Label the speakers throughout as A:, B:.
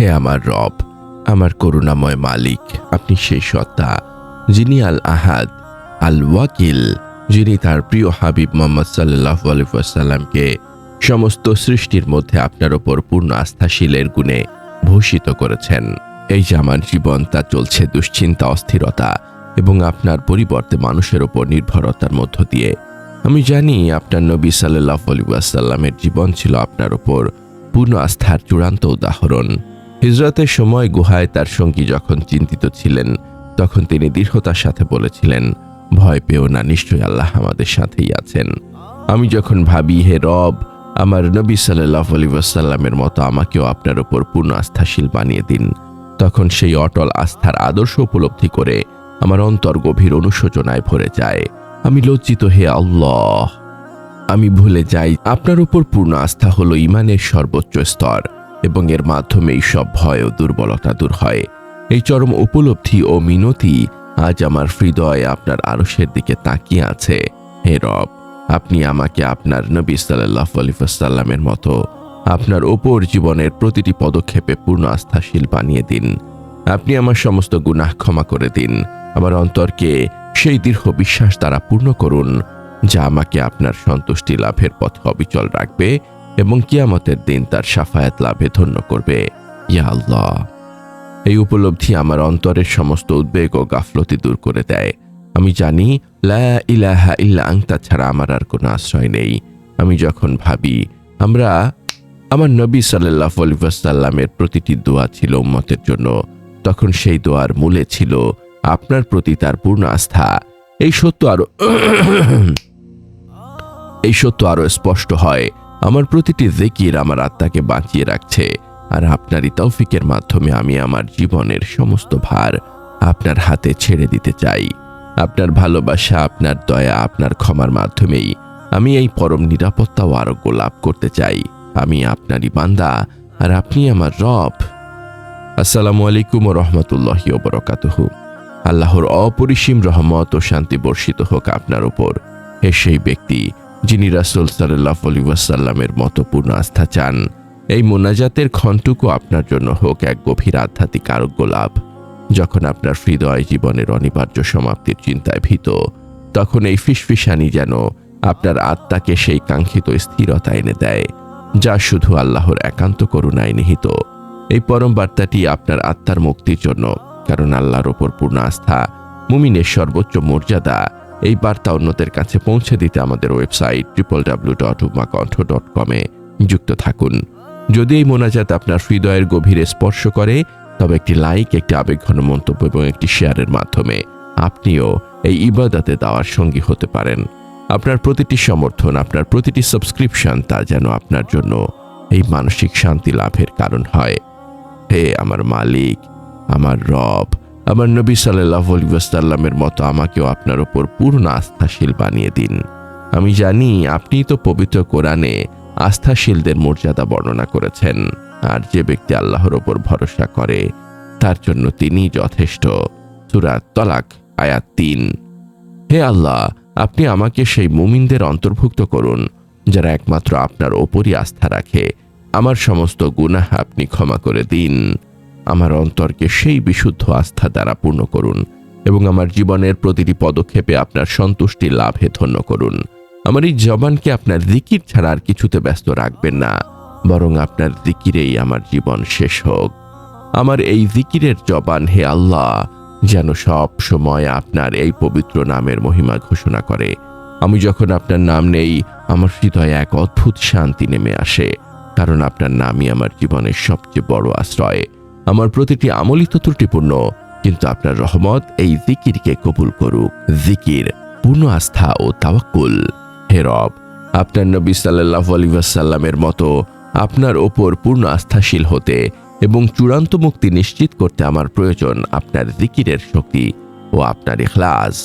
A: হে আমার রব, আমার করুণাময় মালিক, আপনি সেই সত্তা, যিনি আল আহাদ আল ওয়াকিল যিনি তার প্রিয় হাবিব মোহাম্মদ সাল্লাহ আলিফাসাল্লামকে সমস্ত সৃষ্টির মধ্যে আপনার ওপর পূর্ণ আস্থাশীলের গুণে ভূষিত করেছেন। এই যে আমার জীবন, তা চলছে দুশ্চিন্তা, অস্থিরতা এবং আপনার পরিবর্তে মানুষের ওপর নির্ভরতার মধ্য দিয়ে। আমি জানি আপনার নবী সাল্লাহ আলিবাসাল্লামের জীবন ছিল আপনার ওপর পূর্ণ আস্থার চূড়ান্ত উদাহরণ। হিজরতের সময় গুহায় তার সঙ্গী যখন চিন্তিত ছিলেন, তখন তিনি দৃঢ়তার সাথে বলেছিলেন, ভয় পেও না, নিশ্চয়ই আল্লাহ আমাদের সাথেই আছেন। আমি যখন ভাবি, হে রব, আমার নবী সাল্লাহ আলিবাসাল্লামের মতো আমাকেও আপনার ওপর পূর্ণ আস্থাশীল বানিয়ে দিন। তখন সেই অটল আস্থার আদর্শ উপলব্ধি করে আমার অন্তর গভীর অনুশোচনায় ভরে যায়। আমি লজ্জিত, হে আল্লাহ! আমি ভুলে যাই, আপনার উপর পূর্ণ আস্থা হলো ইমানের সর্বোচ্চ স্তর। এবং এর মাধ্যমেই সব ভয় ও দুর্বলতা দূর হয়। এই চরম উপলব্ধি ও মিনতি আজ আমার হৃদয়ে আপনার আরশের দিকে তাকিয়ে আছে। হে রব, আপনি আমাকে আপনার নবী সাল্লাহ আলিফাসাল্লামের মতো আপনার ওপর জীবনের প্রতিটি পদক্ষেপে পূর্ণ আস্থাশীল বানিয়ে দিন। আপনি আমার সমস্ত গুনাহ ক্ষমা করে দিন। আমার অন্তরকে সেই দীর্ঘ বিশ্বাস দ্বারা পূর্ণ করুন, যা আমাকে আপনার সন্তুষ্টি লাভের পথে অবিচল রাখবে এবং কিয়ামতের দিন তার সাফায়াত লাভে ধন্য করবে। ইয়া আল্লাহ। এই উপলব্ধি আমার অন্তরের সমস্ত উদ্বেগ ও গাফলতি দূর করে দেয়। আমি জানি, লা ইলাহা ইল্লা আংতা ছাড়া আমার আর কোনো আশ্রয় নেই। আমি যখন ভাবি, আমরা, আমার নবী সাল্লাহ আলিবাসাল্লামের প্রতিটি দোয়া ছিল উম্মতের জন্য, তখন সেই দোয়ার মূলে ছিল, আপনার প্রতি তার পূর্ণ আস্থা। এই সত্য আরও, এই সত্য আরও স্পষ্ট হয়। আমার প্রতিটি জিকির আমার আত্মাকে বাঁচিয়ে রাখছে, আর আপনারই তৌফিকের মাধ্যমে আমি আমার জীবনের সমস্ত ভার আপনার হাতে ছেড়ে দিতে চাই। আপনার ভালোবাসা, আপনার দয়া, আপনার ক্ষমার মাধ্যমেই আমি এই পরম নিরাপত্তা ও আরোগ্য লাভ করতে চাই। আমি আপনারই বান্দা, আর আপনি আমার রব। আসসালামু আলাইকুম ও রহমতুল্লাহ বরকাতহু। আল্লাহর অপরিসীম রহমত ও শান্তি বর্ষিত হোক আপনার উপর। হে সেই ব্যক্তি যিনি রাসুল সাল্লাহ আলী ওয়াসাল্লামের মতো পূর্ণ আস্থা চান, এই মোনাজাতের ক্ষণটুকু আপনার জন্য হোক এক গভীর আধ্যাত্মিক আরোগ্য লাভ। যখন আপনার হৃদয় জীবনের অনিবার্য সমাপ্তির চিন্তায় ভীত, তখন এই ফিসফিসানি যেন আপনার আত্মাকে সেই কাঙ্ক্ষিত স্থিরতা এনে দেয়, যা শুধু আল্লাহর একান্ত করুণায় নিহিত। এই পরম বার্তাটি আপনার আত্মার মুক্তির জন্য, কারণ আল্লাহর ওপর পূর্ণ আস্থা, মুমিনের সর্বোচ্চ মর্যাদা এই বার্তা অন্যদের কাছে পৌঁছে দিতে আমাদের website triple W dot Kantho dot কমে যুক্ত থাকুন। যদি এই মোনাজাত আপনার হৃদয়ের গভীরে স্পর্শ করে, তবে একটি লাইক, একটি আবেগঘন মন্তব্য এবং একটি শেয়ারের মাধ্যমে আপনিও এই ইবাদাতে দেওয়ার সঙ্গী হতে পারেন। আপনার প্রতিটি সমর্থন, আপনার প্রতিটি সাবস্ক্রিপশন তা যেন আপনার জন্য এই মানসিক শান্তি লাভের কারণ হয়। হে আমার মালিক, আমার রব আমার নবী সাল্লাহ আলিবাসাল্লামের মতো আমাকেও আপনার ওপর পূর্ণ আস্থাশীল বানিয়ে দিন। আমি জানি আপনি তো পবিত্র কোরআনে আস্থাশীলদের মর্যাদা বর্ণনা করেছেন, আর যে ব্যক্তি আল্লাহর ওপর ভরসা করে, তার জন্য তিনি যথেষ্ট। সুরাত তলাক, আয়াত তিন। হে আল্লাহ, আপনি আমাকে সেই মুমিনদের অন্তর্ভুক্ত করুন, যারা একমাত্র আপনার ওপরই আস্থা রাখে। আমার সমস্ত গুনাহ আপনি ক্ষমা করে দিন। আমার অন্তরকে সেই বিশুদ্ধ আস্থা দ্বারা পূর্ণ করুন এবং আমার জীবনের প্রতিটি পদক্ষেপে আপনার সন্তুষ্টি লাভে ধন্য করুন। আমার এই জবানকে আপনার জিকির ছাড়া আর কিছুতে ব্যস্ত রাখবেন না, বরং আপনার জিকিরেই আমার জীবন শেষ হোক। আমার এই জিকিরের জবান হে আল্লাহ, যেন সব সময় আপনার এই পবিত্র নামের মহিমা ঘোষণা করে। আমি যখন আপনার নাম নেই, আমার হৃদয়ে এক অদ্ভুত শান্তি নেমে আসে, কারণ আপনার নামই আমার জীবনের সবচেয়ে বড় আশ্রয়। আমার প্রতিটি আমলিত ত্রুটিপূর্ণ, কিন্তু আপনার রহমত এই জিকিরকে কবুল করুক। জিকির, পূর্ণ আস্থা ও তাওয়াক্কুল। হে রব, আপনার নবী সাল্লাহ আলিবাসাল্লামের মতো আপনার ওপর পূর্ণ আস্থাশীল হতে এবং চূড়ান্ত মুক্তি নিশ্চিত করতে আমার প্রয়োজন আপনার জিকিরের শক্তি ও আপনার ইখলাস।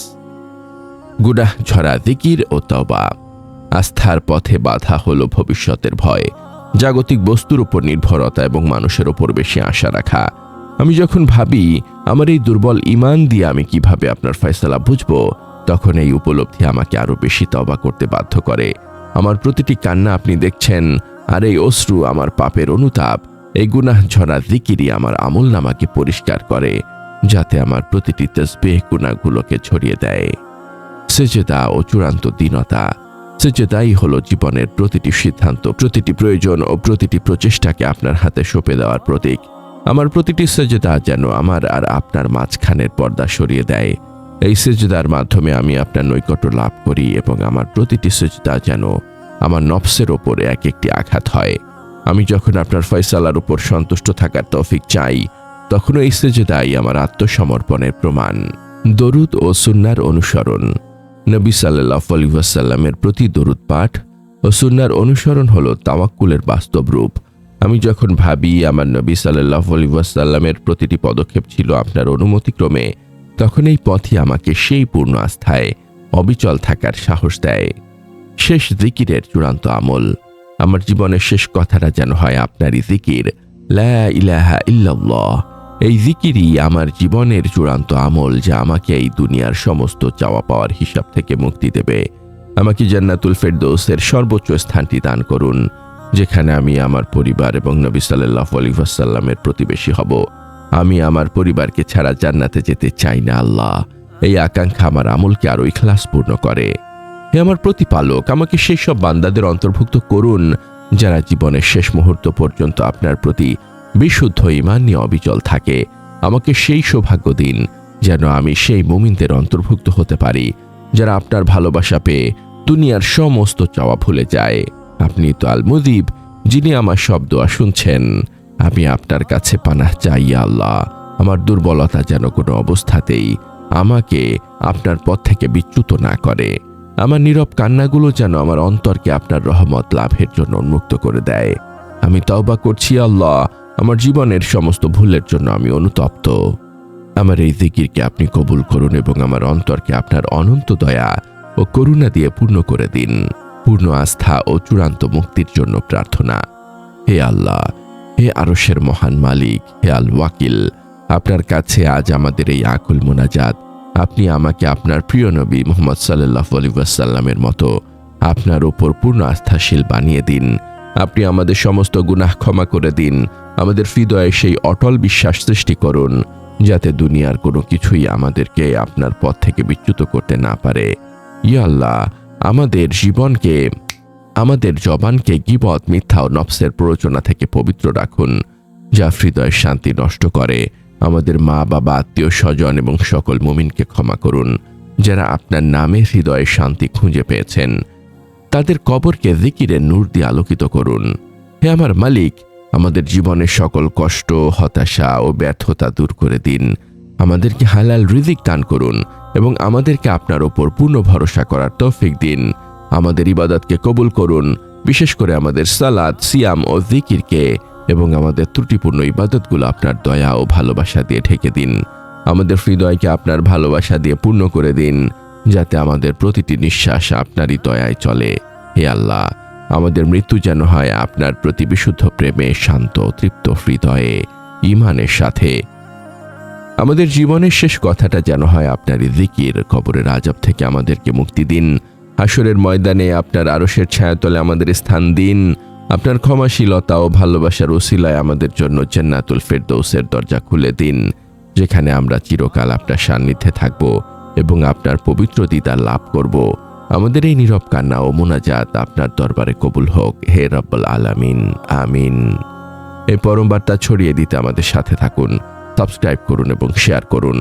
A: গুনাহ ঝরা জিকির ও তবা আস্থার পথে বাধা হলো ভবিষ্যতের ভয়। জাগতিক বস্তুর উপর নির্ভরতা এবং মানুষের ওপর বেশি আশা রাখা। আমি যখন ভাবি, আমার এই দুর্বল ইমান দিয়ে আমি কীভাবে আপনার ফয়সালা বুঝব, তখন এই উপলব্ধি আমাকে আরও বেশি তবা করতে বাধ্য করে। আমার প্রতিটি কান্না আপনি দেখছেন, আর এই অশ্রু আমার পাপের অনুতাপ, এই গুনাহ ঝরা জিকিরই আমার আমল নামাকে পরিষ্কার করে, যাতে আমার প্রতিটি তসবেহ গুণাগুলোকে ছড়িয়ে দেয়। সেজেদা ও চূড়ান্ত দীনতা সেজেদাই হলো জীবনের প্রতিটি সিদ্ধান্ত, প্রতিটি প্রয়োজন ও প্রতিটি প্রচেষ্টাকে আপনার হাতে সঁপে দেওয়ার প্রতীক। আমার প্রতিটি সেজেদা যেন আমার আর আপনার মাঝখানের পর্দা সরিয়ে দেয়। এই সেজদার মাধ্যমে আমি আপনার নৈকট্য লাভ করি এবং আমার প্রতিটি সেজদা যেন আমার নফসের ওপরে এক একটি আঘাত হয়। আমি যখন আপনার ফয়সালার উপর সন্তুষ্ট থাকার তৌফিক চাই তখন এই সেজদাই আমার আত্মসমর্পণের প্রমাণ। দরুদ ও সুন্নার অনুসরণ। নবী সাল্লাহ আলিবাসাল্লামের প্রতি দরুদ পাঠ ও সুন্নার অনুসরণ হল তাওয়াক্কুলের বাস্তব রূপ। আমি যখন ভাবি আমার নবী সাল্লাহ আলিবাসাল্লামের প্রতিটি পদক্ষেপ ছিল আপনার অনুমতিক্রমে, তখন এই পথই আমাকে সেই পূর্ণ আস্থায়, অবিচল থাকার সাহস দেয়। শেষ জিকিরের চূড়ান্ত আমল। আমার জীবনের শেষ কথাটা যেন হয় আপনারই জিকির, লা ইলাহা ইল্লাল্লাহ। এই জিকিরই আমার জীবনের চূড়ান্ত আমল যা আমাকে এই দুনিয়ার সমস্ত চাওয়া পাওয়ার হিসাব থেকে মুক্তি দেবে। আমাকে জান্নাতুল ফেরদৌসের সর্বোচ্চ স্থানটি দান করুন, যেখানে আমি আমার পরিবার এবং নবী সাল্লাহ আলিহাসাল্লামের প্রতিবেশী হব। আমি আমার পরিবারকে ছাড়া জান্নাতে যেতে চাই না আল্লাহ। এই আকাঙ্ক্ষা আমার আমলকে আরও ইখলাসপূর্ণ করে। হে আমার প্রতিপালক, আমাকে সেই সব বান্দাদের অন্তর্ভুক্ত করুন, যারা জীবনের শেষ মুহূর্ত পর্যন্ত আপনার প্রতি বিশুদ্ধ ইমান নিয়ে অবিচল থাকে। আমাকে সেই সৌভাগ্য দিন যেন আমি সেই মুমিনদের অন্তর্ভুক্ত হতে পারি, যারা আপনার ভালোবাসা পেয়ে দুনিয়ার সমস্ত চাওয়া ভুলে যায়। আপনি তো আল মুদিব যিনি আমার সব দোয়া শুনছেন। আমি আপনার কাছে পানাহ চাই আল্লাহ। আমার দুর্বলতা যেন কোনো অবস্থাতেই আমাকে আপনার পথ থেকে বিচ্যুত না করে। আমার নীরব কান্নাগুলো যেন আমার অন্তরকে আপনার রহমত লাভের জন্য উন্মুক্ত করে দেয়। আমি তওবা করছি আল্লাহ। আমার জীবনের সমস্ত ভুলের জন্য আমি অনুতপ্ত। আমার এই জিকিরকে আপনি কবুল করুন এবং আমার অন্তরকে আপনার অনন্ত দয়া ও করুণা দিয়ে পূর্ণ করে দিন। পূর্ণ আস্থা ও চূড়ান্ত মুক্তির জন্য প্রার্থনা। হে আল্লাহ, হে আরসের মহান মালিক, হে আল ওয়াকিল আপনার কাছে আজ আমাদের এই আকুল মোনাজাত। আপনি আমাকে আপনার প্রিয় নবী মোহাম্মদ সাল্লাহ আলিবাসাল্লামের মতো আপনার ওপর পূর্ণ আস্থাশীল বানিয়ে দিন। আপনি আমাদের সমস্ত গুনাহ ক্ষমা করে দিন। আমাদের হৃদয়ে সেই অটল বিশ্বাস সৃষ্টি করুন, যাতে দুনিয়ার কোনো কিছুই আমাদেরকে আপনার পথ থেকে বিচ্যুত করতে না পারে। ইয়া আল্লাহ, আমাদের জীবনকে, আমাদের জবানকে গিবত, মিথ্যা ও নফসের প্ররোচনা থেকে পবিত্র রাখুন, যা হৃদয়ের শান্তি নষ্ট করে। আমাদের মা, বাবা, আত্মীয়, স্বজন এবং সকল মুমিনকে ক্ষমা করুন, যারা আপনার নামে হৃদয়ে শান্তি খুঁজে পেয়েছেন। তাদের কবরকে জিকিরের নূর দিয়ে আলোকিত করুন। হে আমার মালিক আমাদের জীবনের সকল কষ্ট, হতাশা ও ব্যর্থতা দূর করে দিন। আমাদেরকে হালাল রিজিক দান করুন এবং আমাদেরকে আপনার ওপর পূর্ণ ভরসা করার তৌফিক দিন। আমাদের ইবাদতকে কবুল করুন, বিশেষ করে আমাদের সালাদ সিয়াম ও জিকিরকে এবং আমাদের ত্রুটিপূর্ণ ইবাদতগুলো আপনার দয়া ও ভালোবাসা দিয়ে ঢেকে দিন। আমাদের হৃদয়কে আপনার ভালোবাসা দিয়ে পূর্ণ করে দিন, যাতে আমাদের প্রতিটি নিঃশ্বাস আপনারই দয়ায় চলে। হে আল্লাহ আমাদের মৃত্যু যেন হয় আপনার প্রতি বিশুদ্ধ প্রেমে, শান্ত তৃপ্ত হৃদয়ে ইমানের সাথে। আমাদের জীবনের শেষ কথাটা যেন হয় আপনার জিকির, কবরের আজব থেকে আমাদেরকে মুক্তি দিন। আসরের ময়দানে আপনার আরশের ছায়াতলে আমাদের স্থান দিন। আপনার ক্ষমাশীলতা ও ভালোবাসার ওসিলায় আমাদের জন্য জান্নাতুল ফেরদৌসের দরজা খুলে দিন, যেখানে আমরা চিরকাল আপনার সান্নিধ্যে থাকব এবং আপনার পবিত্র দিদার লাভ করব। আমাদের এই নীরব কান্না ও মোনাজাত আপনার দরবারে কবুল হোক। হে রব্বল আলামিন, আমিন। এই পরম বার্তা ছড়িয়ে দিতে আমাদের সাথে থাকুন, সাবস্ক্রাইব করুন এবং শেয়ার করুন।